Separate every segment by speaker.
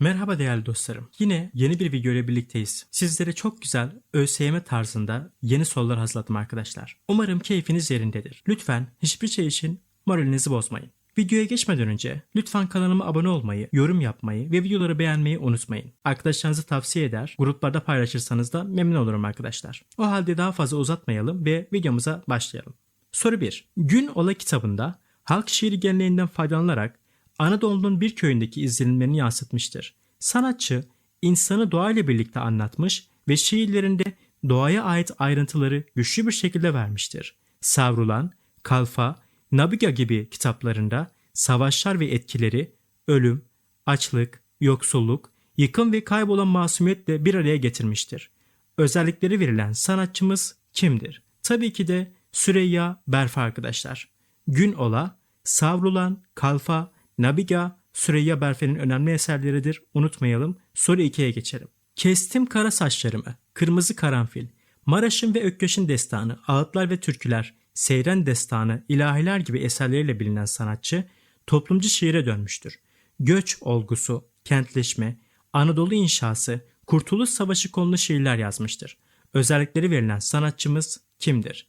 Speaker 1: Merhaba değerli dostlarım. Yine yeni bir video ile birlikteyiz. Sizlere çok güzel ÖSYM tarzında yeni sorular hazırladım arkadaşlar. Umarım keyfiniz yerindedir. Lütfen hiçbir şey için moralinizi bozmayın. Videoya geçmeden önce lütfen kanalıma abone olmayı, yorum yapmayı ve videoları beğenmeyi unutmayın. Arkadaşlarınızı tavsiye eder, gruplarda paylaşırsanız da memnun olurum arkadaşlar. O halde daha fazla uzatmayalım ve videomuza başlayalım. Soru 1. Gün Ola kitabında halk şiiri geleneğinden faydalanarak Anadolu'nun bir köyündeki izlenimlerini yansıtmıştır. Sanatçı insanı doğayla birlikte anlatmış ve şiirlerinde doğaya ait ayrıntıları güçlü bir şekilde vermiştir. Savrulan, Kalfa, Nabiga gibi kitaplarında savaşlar ve etkileri, ölüm, açlık, yoksulluk, yıkım ve kaybolan masumiyetle bir araya getirmiştir. Özellikleri verilen sanatçımız kimdir? Tabii ki de Süreyya Berfa arkadaşlar. Gün Ola, Savrulan, Kalfa, Nabiga, Süreyya Berfe'nin önemli eserleridir. Unutmayalım. Soru 2'ye geçelim. Kestim kara saçlarımı, kırmızı karanfil, Maraş'ın ve Ökkeş'in destanı, ağıtlar ve türküler, Seyren destanı, ilahiler gibi eserleriyle bilinen sanatçı toplumcu şiire dönmüştür. Göç olgusu, kentleşme, Anadolu inşası, Kurtuluş Savaşı konulu şiirler yazmıştır. Özellikleri verilen sanatçımız kimdir?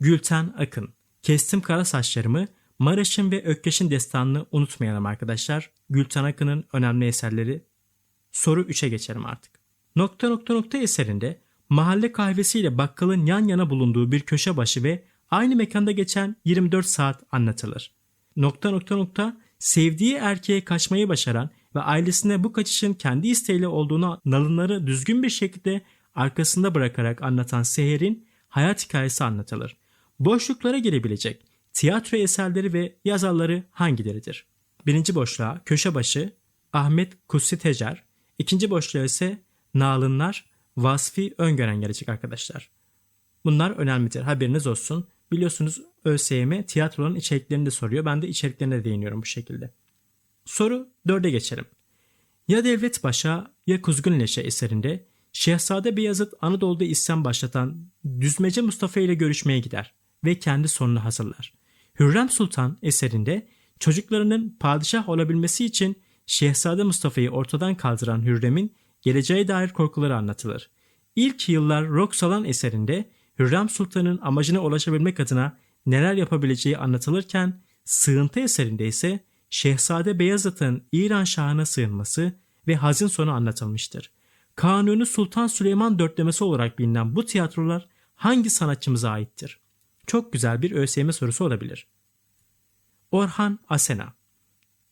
Speaker 1: Gülten Akın. Kestim kara saçlarımı, Maraş'ın ve Ökkeş'in destanını unutmayalım arkadaşlar. Gülten Akın'ın önemli eserleri. Soru 3'e geçelim artık. Nokta nokta nokta eserinde mahalle kahvesiyle bakkalın yan yana bulunduğu bir köşe başı ve aynı mekanda geçen 24 saat anlatılır. Nokta nokta nokta sevdiği erkeğe kaçmayı başaran ve ailesine bu kaçışın kendi isteğiyle olduğunu nalınları düzgün bir şekilde arkasında bırakarak anlatan Seher'in hayat hikayesi anlatılır. Boşluklara girebilecek tiyatro eserleri ve yazarları hangileridir? Birinci boşluğa köşe başı Ahmet Kutsi Tecer, ikinci boşluğa ise Nalınlar Vasfi Öngören gelecek arkadaşlar. Bunlar önemlidir. Haberiniz olsun. Biliyorsunuz ÖSYM tiyatronun içeriklerini de soruyor. Ben de içeriklerine değiniyorum bu şekilde. Soru 4'e geçelim. Ya Devlet Paşa ya Kuzgun Leşe eserinde Şehzade Beyazıt Anadolu'da isyan başlatan Düzmece Mustafa ile görüşmeye gider ve kendi sonunu hazırlar. Hürrem Sultan eserinde çocuklarının padişah olabilmesi için Şehzade Mustafa'yı ortadan kaldıran Hürrem'in geleceğe dair korkuları anlatılır. İlk yıllar Roksalan eserinde Hürrem Sultan'ın amacına ulaşabilmek adına neler yapabileceği anlatılırken Sığıntı eserinde ise Şehzade Beyazıt'ın İran Şahı'na sığınması ve hazin sonu anlatılmıştır. Kanuni Sultan Süleyman dörtlemesi olarak bilinen bu tiyatrolar hangi sanatçımıza aittir? Çok güzel bir ÖSYM sorusu olabilir. Orhan Asena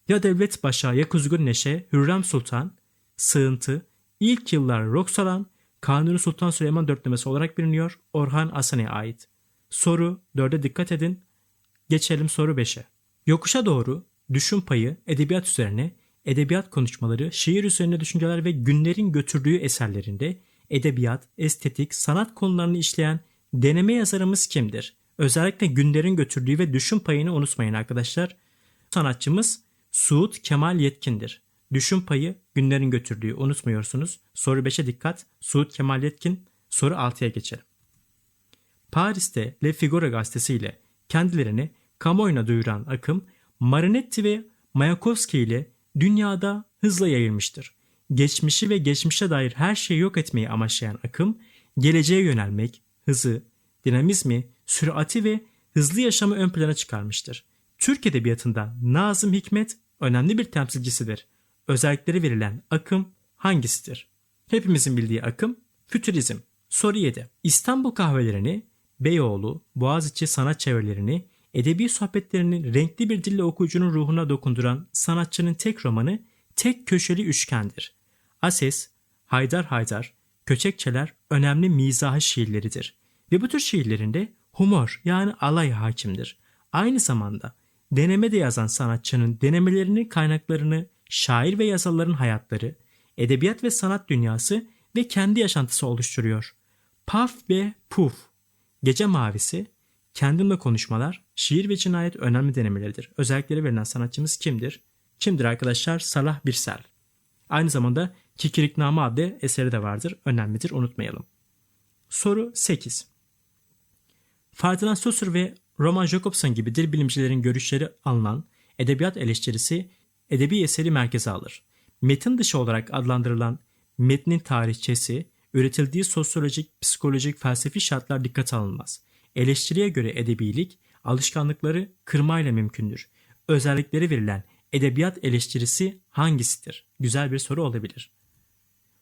Speaker 1: Ya Devlet Paşa ya Kuzgun Neşe, Hürrem Sultan, Sığıntı, İlk yıllar Roksalan, Kanuni Sultan Süleyman dörtlemesi olarak biliniyor. Orhan Asena'ya ait. Soru 4'e dikkat edin. Geçelim soru 5'e. Yokuşa doğru düşün payı, edebiyat üzerine, edebiyat konuşmaları, şiir üzerine düşünceler ve günlerin götürdüğü eserlerinde edebiyat, estetik, sanat konularını işleyen deneme yazarımız kimdir? Özellikle günlerin götürdüğü ve düşün payını unutmayın arkadaşlar. Sanatçımız Suud Kemal Yetkin'dir. Düşün payı günlerin götürdüğü unutmuyorsunuz. Soru 5'e dikkat. Suud Kemal Yetkin. Soru 6'ya geçelim. Paris'te Le Figaro gazetesiyle kendilerini kamuoyuna duyuran akım Marinetti ve Mayakovsky ile dünyada hızla yayılmıştır. Geçmişi ve geçmişe dair her şeyi yok etmeyi amaçlayan akım, geleceğe yönelmek, hızı, dinamizmi, sürati ve hızlı yaşamı ön plana çıkarmıştır. Türk Edebiyatı'nda Nazım Hikmet önemli bir temsilcisidir. Özellikleri verilen akım hangisidir? Hepimizin bildiği akım fütürizm. Soru 7. İstanbul kahvelerini, Beyoğlu, Boğaziçi sanat çevrelerini, edebi sohbetlerini renkli bir dille okuyucunun ruhuna dokunduran sanatçının tek romanı Tek Köşeli Üçgen'dir. Ases, Haydar Haydar, Köçekçeler önemli mizahı şiirleridir. Ve bu tür şiirlerinde humor yani alay hakimdir. Aynı zamanda deneme de yazan sanatçının denemelerini, kaynaklarını, şair ve yazarların hayatları, edebiyat ve sanat dünyası ve kendi yaşantısı oluşturuyor. Paf ve Puf, Gece Mavisi, Kendimle Konuşmalar, Şiir ve Cinayet önemli denemeleridir. Özellikleri verilen sanatçımız kimdir? Kimdir arkadaşlar? Salah Birsel. Aynı zamanda Kikirikname adlı eseri de vardır. Önemlidir unutmayalım. Soru 8. Ferdinand Saussure ve Roman Jacobson gibi dil bilimcilerin görüşleri alınan edebiyat eleştirisi edebi eseri merkeze alır. metin dışı olarak adlandırılan metnin tarihçesi, üretildiği sosyolojik, psikolojik, felsefi şartlar dikkate alınmaz. Eleştiriye göre edebilik, alışkanlıkları kırmayla mümkündür. Özellikleri verilen edebiyat eleştirisi hangisidir? Güzel bir soru olabilir.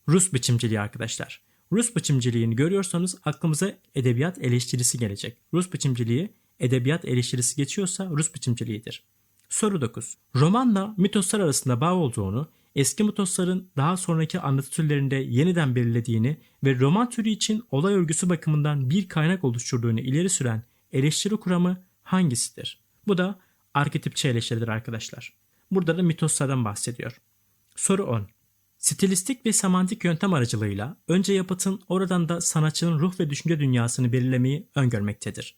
Speaker 1: Rus biçimciliği arkadaşlar. Rus biçimciliğini görüyorsanız aklımıza edebiyat eleştirisi gelecek. Rus biçimciliği edebiyat eleştirisi geçiyorsa Rus biçimciliğidir. Soru 9. Romanla mitoslar arasında bağ olduğunu, eski mitosların daha sonraki anlatı türlerinde yeniden belirlediğini ve roman türü için olay örgüsü bakımından bir kaynak oluşturduğunu ileri süren eleştiri kuramı hangisidir? Bu da arketipçi eleştiridir arkadaşlar. Burada da mitoslardan bahsediyor. Soru 10. Stilistik ve semantik yöntem aracılığıyla önce yapıtın oradan da sanatçının ruh ve düşünce dünyasını belirlemeyi öngörmektedir.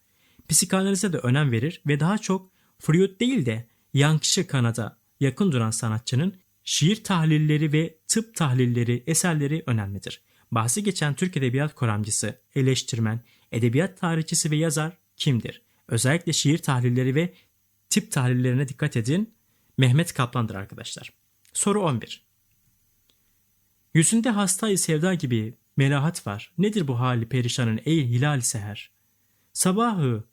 Speaker 1: Psikanalize de önem verir ve daha çok Freud değil de yankışı kanada yakın duran sanatçının şiir tahlilleri ve tıp tahlilleri, eserleri önemlidir. Bahsi geçen Türk Edebiyat Kuramcısı, eleştirmen, edebiyat tarihçisi ve yazar kimdir? Özellikle şiir tahlilleri ve tip tahlillerine dikkat edin. Mehmet Kaplan'dır arkadaşlar. Soru 11. Yüzünde hastayı sevda gibi melahat var. Nedir bu hali perişanın ey hilal seher? Sabahı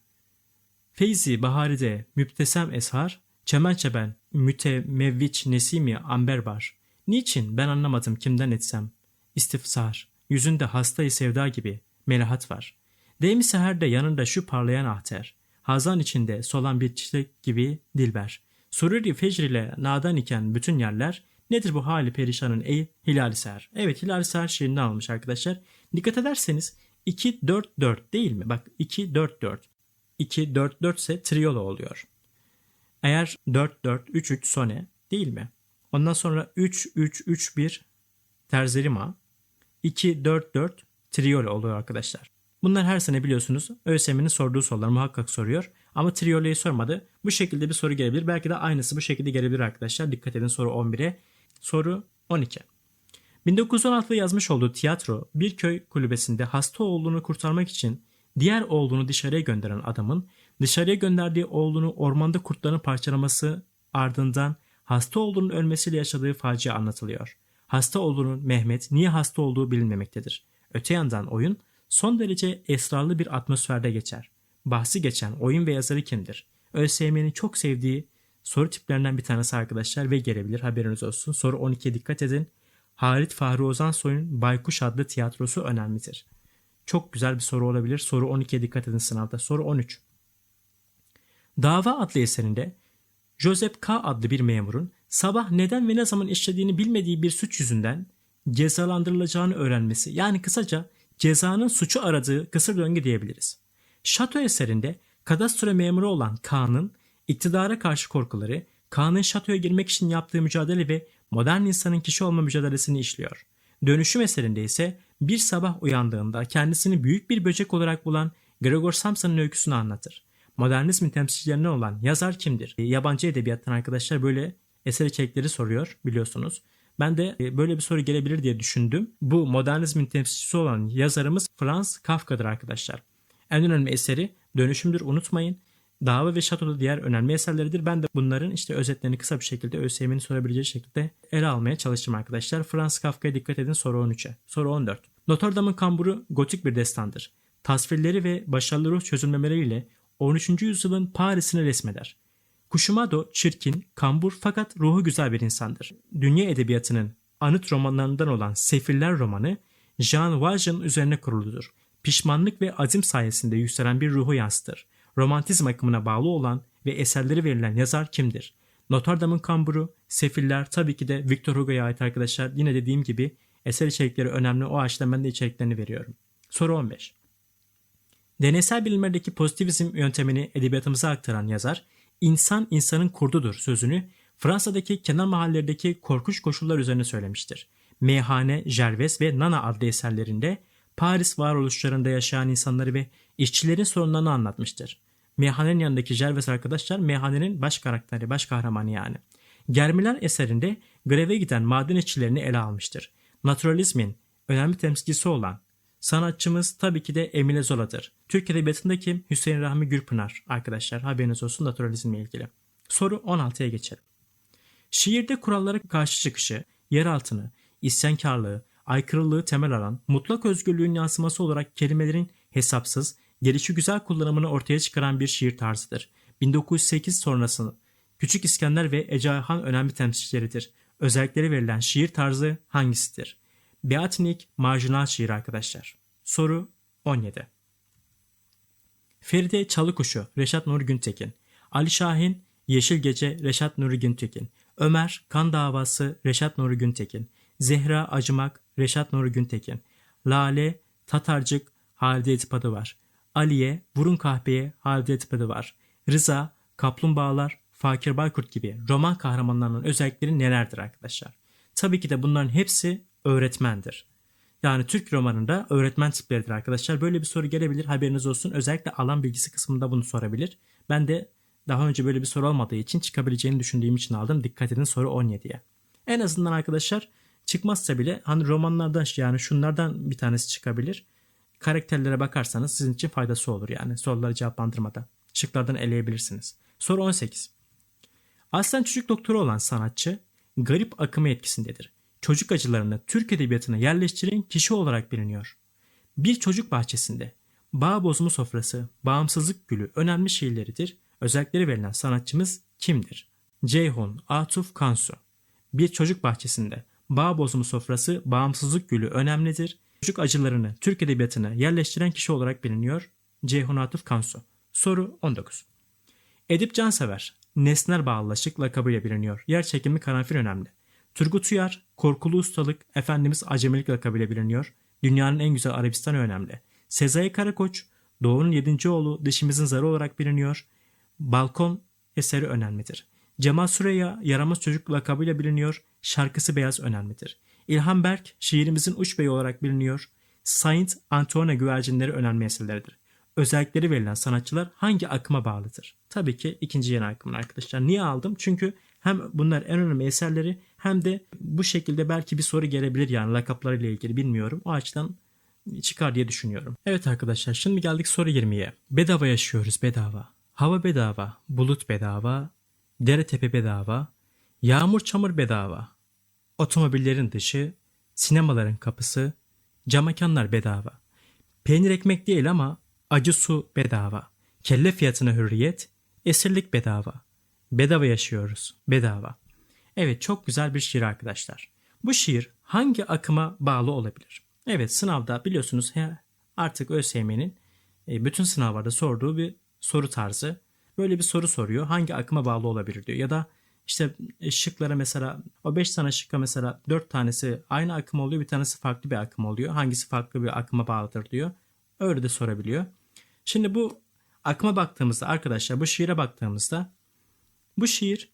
Speaker 1: feyzi baharide müptesem eshar, çemen çeben mütemevviç nesimi amber var. Niçin ben anlamadım kimden etsem. İstifsar, yüzünde hastayı sevda gibi melahat var. Değil mi seherde yanında şu parlayan ahter. Hazan içinde solan bir çiçek gibi dilber. Sururi fecr ile nadan iken bütün yerler Nedir bu hali perişanın ey Hilal-i Seher? Evet Hilal-i Seher şiirinden almış arkadaşlar. Dikkat ederseniz 2-4-4 değil mi? Bak 2-4-4. 2-4-4 ise triolo oluyor. Eğer 4-4-3-3 sone değil mi? Ondan sonra 3-3-3-1 terzerima. 2-4-4 triolo oluyor arkadaşlar. Bunlar her sene biliyorsunuz ÖSYM'nin sorduğu sorular muhakkak soruyor. Ama trioloyu sormadı. Bu şekilde bir soru gelebilir. Belki de aynısı bu şekilde gelebilir arkadaşlar. Dikkat edin soru 11'e. Soru 12. 1916'da yazmış olduğu tiyatro bir köy kulübesinde hasta oğlunu kurtarmak için diğer oğlunu dışarıya gönderen adamın dışarıya gönderdiği oğlunu ormanda kurtların parçalaması ardından hasta oğlunun ölmesiyle yaşadığı facia anlatılıyor. Hasta oğlunun Mehmet niye hasta olduğu bilinmemektedir. Öte yandan oyun son derece esrarlı bir atmosferde geçer. Bahsi geçen oyun ve yazarı kimdir? ÖSYM'nin çok sevdiği soru tiplerinden bir tanesi arkadaşlar ve gelebilir haberiniz olsun. Soru 12'ye dikkat edin. Halit Fahri Ozansoy'un Baykuş adlı tiyatrosu önemlidir. Çok güzel bir soru olabilir. Soru 12'ye dikkat edin sınavda. Soru 13. Dava adlı eserinde Joseph K. adlı bir memurun sabah neden ve ne zaman işlediğini bilmediği bir suç yüzünden cezalandırılacağını öğrenmesi yani kısaca cezanın suçu aradığı kısır döngü diyebiliriz. Şato eserinde kadastro memuru olan Kaan'ın iktidara karşı korkuları, Kaan'ın şatoya girmek için yaptığı mücadele ve modern insanın kişi olma mücadelesini işliyor. Dönüşüm eserinde ise bir sabah uyandığında kendisini büyük bir böcek olarak bulan Gregor Samsa'nın öyküsünü anlatır. Modernizmin temsilcilerinden olan yazar kimdir? E, yabancı edebiyattan arkadaşlar böyle eser içerikleri soruyor biliyorsunuz. Ben de e, böyle bir soru gelebilir diye düşündüm. Bu modernizmin temsilcisi olan yazarımız Franz Kafka'dır arkadaşlar. En önemli eseri Dönüşümdür unutmayın. Dava ve Şato'da diğer önemli eserleridir. Ben de bunların işte özetlerini kısa bir şekilde ÖSYM'nin sorabileceği şekilde ele almaya çalıştım arkadaşlar. Franz Kafka'ya dikkat edin soru 13'e. Soru 14. Notre Dame'ın kamburu gotik bir destandır. Tasvirleri ve başarılı ruh çözümlemeleriyle 13. yüzyılın Paris'ini resmeder. Kuşumado çirkin, kambur fakat ruhu güzel bir insandır. Dünya edebiyatının anıt romanlarından olan Sefiller romanı Jean Valjean üzerine kuruludur pişmanlık ve azim sayesinde yükselen bir ruhu yansıtır. Romantizm akımına bağlı olan ve eserleri verilen yazar kimdir? Notre Dame'ın kamburu, Sefiller tabii ki de Victor Hugo'ya ait arkadaşlar. Yine dediğim gibi eser içerikleri önemli. O açıdan ben de içeriklerini veriyorum. Soru 15. Deneysel bilimlerdeki pozitivizm yöntemini edebiyatımıza aktaran yazar, insan insanın kurdudur sözünü Fransa'daki kenar mahallelerdeki korkunç koşullar üzerine söylemiştir. Meyhane, Jerves ve Nana adlı eserlerinde Paris varoluşlarında yaşayan insanları ve işçilerin sorunlarını anlatmıştır. Meyhanenin yanındaki Jerves arkadaşlar meyhanenin baş karakteri, baş kahramanı yani. Germiler eserinde greve giden maden işçilerini ele almıştır. Naturalizmin önemli temsilcisi olan sanatçımız tabii ki de Emile Zola'dır. Türk Edebiyatı'ndaki Hüseyin Rahmi Gürpınar arkadaşlar haberiniz olsun naturalizmle ilgili. Soru 16'ya geçelim. Şiirde kurallara karşı çıkışı, yeraltını, isyankarlığı, aykırılığı temel alan, mutlak özgürlüğün yansıması olarak kelimelerin hesapsız, gelişi güzel kullanımını ortaya çıkaran bir şiir tarzıdır. 1908 sonrası Küçük İskender ve Ece Ayhan önemli temsilcileridir. Özellikleri verilen şiir tarzı hangisidir? Beatnik marjinal şiir arkadaşlar. Soru 17. Feride Çalıkuşu, Reşat Nuri Güntekin. Ali Şahin, Yeşil Gece, Reşat Nuri Güntekin. Ömer, Kan Davası, Reşat Nuri Güntekin. Zehra Acımak, Reşat Nuri Güntekin. Lale, Tatarcık, Halide Etipadı var. Aliye, Burun Kahpeye, Halide Etipadı var. Rıza, Kaplumbağalar, Fakir Baykurt gibi roman kahramanlarının özellikleri nelerdir arkadaşlar? Tabii ki de bunların hepsi öğretmendir. Yani Türk romanında öğretmen tipleridir arkadaşlar. Böyle bir soru gelebilir haberiniz olsun. Özellikle alan bilgisi kısmında bunu sorabilir. Ben de daha önce böyle bir soru olmadığı için çıkabileceğini düşündüğüm için aldım. Dikkat edin soru 17'ye. En azından arkadaşlar çıkmazsa bile hani romanlardan yani şunlardan bir tanesi çıkabilir. Karakterlere bakarsanız sizin için faydası olur yani soruları cevaplandırmada. Şıklardan eleyebilirsiniz. Soru 18. Aslen çocuk doktoru olan sanatçı garip akımı etkisindedir. Çocuk acılarını Türk edebiyatına yerleştiren kişi olarak biliniyor. Bir çocuk bahçesinde Bağ Bozumu Sofrası, Bağımsızlık Gülü önemli şiirleridir. Özellikleri verilen sanatçımız kimdir? Ceyhun Atuf Kansu Bir çocuk bahçesinde Bağ Bozumu Sofrası, Bağımsızlık Gülü önemlidir. Çocuk acılarını Türk edebiyatına yerleştiren kişi olarak biliniyor. Ceyhun Atuf Kansu. Soru 19. Edip Cansever, Nesner Bağlılaşık lakabıyla biliniyor. Yer çekimi karanfil önemli. Turgut Uyar, Korkulu Ustalık, Efendimiz Acemilik lakabıyla biliniyor. Dünyanın en güzel Arabistanı önemli. Sezai Karakoç, Doğu'nun yedinci oğlu, dişimizin zarı olarak biliniyor. Balkon eseri önemlidir. Cemal Süreyya, Yaramaz Çocuk lakabıyla biliniyor. Şarkısı Beyaz önemlidir. İlhan Berk, şiirimizin uç beyi olarak biliniyor. Saint Antoine güvercinleri önemli eserleridir özellikleri verilen sanatçılar hangi akıma bağlıdır? Tabii ki ikinci yeni akımın arkadaşlar. Niye aldım? Çünkü hem bunlar en önemli eserleri hem de bu şekilde belki bir soru gelebilir yani lakaplarıyla ilgili bilmiyorum. O açıdan çıkar diye düşünüyorum. Evet arkadaşlar şimdi geldik soru 20'ye. Bedava yaşıyoruz bedava. Hava bedava, bulut bedava, dere tepe bedava, yağmur çamur bedava, otomobillerin dışı, sinemaların kapısı, cam mekanlar bedava. Peynir ekmek değil ama Acı su bedava. Kelle fiyatına hürriyet. Esirlik bedava. Bedava yaşıyoruz. Bedava. Evet çok güzel bir şiir arkadaşlar. Bu şiir hangi akıma bağlı olabilir? Evet sınavda biliyorsunuz artık ÖSYM'nin e, bütün sınavlarda sorduğu bir soru tarzı. Böyle bir soru soruyor. Hangi akıma bağlı olabilir diyor. Ya da işte e, şıklara mesela o 5 tane şıkka mesela 4 tanesi aynı akım oluyor. Bir tanesi farklı bir akım oluyor. Hangisi farklı bir akıma bağlıdır diyor. Öyle de sorabiliyor. Şimdi bu akıma baktığımızda arkadaşlar bu şiire baktığımızda bu şiir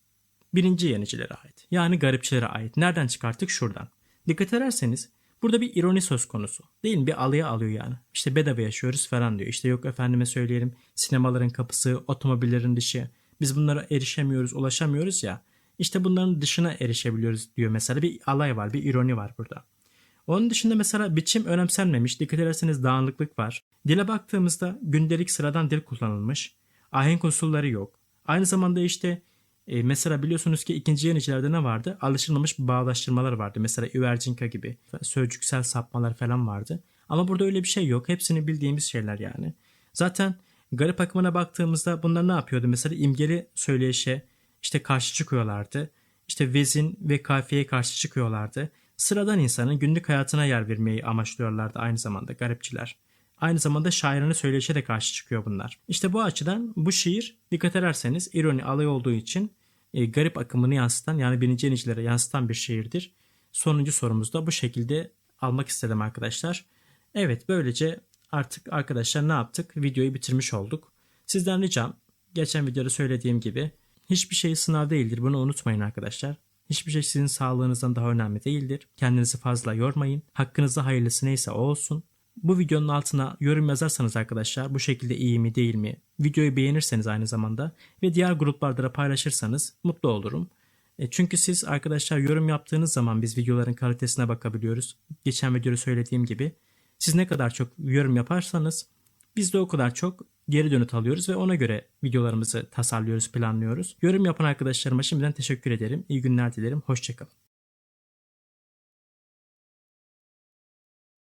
Speaker 1: birinci yenicilere ait. Yani garipçilere ait. Nereden çıkarttık? Şuradan. Dikkat ederseniz burada bir ironi söz konusu. Değil mi? Bir alıya alıyor yani. İşte bedava yaşıyoruz falan diyor. İşte yok efendime söyleyelim sinemaların kapısı, otomobillerin dışı. Biz bunlara erişemiyoruz, ulaşamıyoruz ya. İşte bunların dışına erişebiliyoruz diyor mesela. Bir alay var, bir ironi var burada. Onun dışında mesela biçim önemsenmemiş. Dikkat ederseniz dağınıklık var. Dile baktığımızda gündelik sıradan dil kullanılmış. Ahenk unsurları yok. Aynı zamanda işte e, mesela biliyorsunuz ki ikinci yenicilerde ne vardı? Alışılmamış bağdaştırmalar vardı. Mesela üvercinka gibi sözcüksel sapmalar falan vardı. Ama burada öyle bir şey yok. Hepsini bildiğimiz şeyler yani. Zaten garip akımına baktığımızda bunlar ne yapıyordu? Mesela imgeli söyleyişe işte karşı çıkıyorlardı. İşte vezin ve kafiyeye karşı çıkıyorlardı sıradan insanın günlük hayatına yer vermeyi amaçlıyorlardı aynı zamanda garipçiler. Aynı zamanda şairini söyleyişe de karşı çıkıyor bunlar. İşte bu açıdan bu şiir dikkat ederseniz ironi alay olduğu için e, garip akımını yansıtan yani birinci yenicilere yansıtan bir şiirdir. Sonuncu sorumuzda bu şekilde almak istedim arkadaşlar. Evet böylece artık arkadaşlar ne yaptık? Videoyu bitirmiş olduk. Sizden ricam geçen videoda söylediğim gibi hiçbir şey sınav değildir bunu unutmayın arkadaşlar. Hiçbir şey sizin sağlığınızdan daha önemli değildir. Kendinizi fazla yormayın. Hakkınızda hayırlısı neyse o olsun. Bu videonun altına yorum yazarsanız arkadaşlar bu şekilde iyi mi değil mi? Videoyu beğenirseniz aynı zamanda ve diğer gruplarda da paylaşırsanız mutlu olurum. E çünkü siz arkadaşlar yorum yaptığınız zaman biz videoların kalitesine bakabiliyoruz. Geçen videoda söylediğim gibi. Siz ne kadar çok yorum yaparsanız biz de o kadar çok geri dönüt alıyoruz ve ona göre videolarımızı tasarlıyoruz, planlıyoruz. Yorum yapan arkadaşlarıma şimdiden teşekkür ederim. İyi günler dilerim. Hoşçakalın.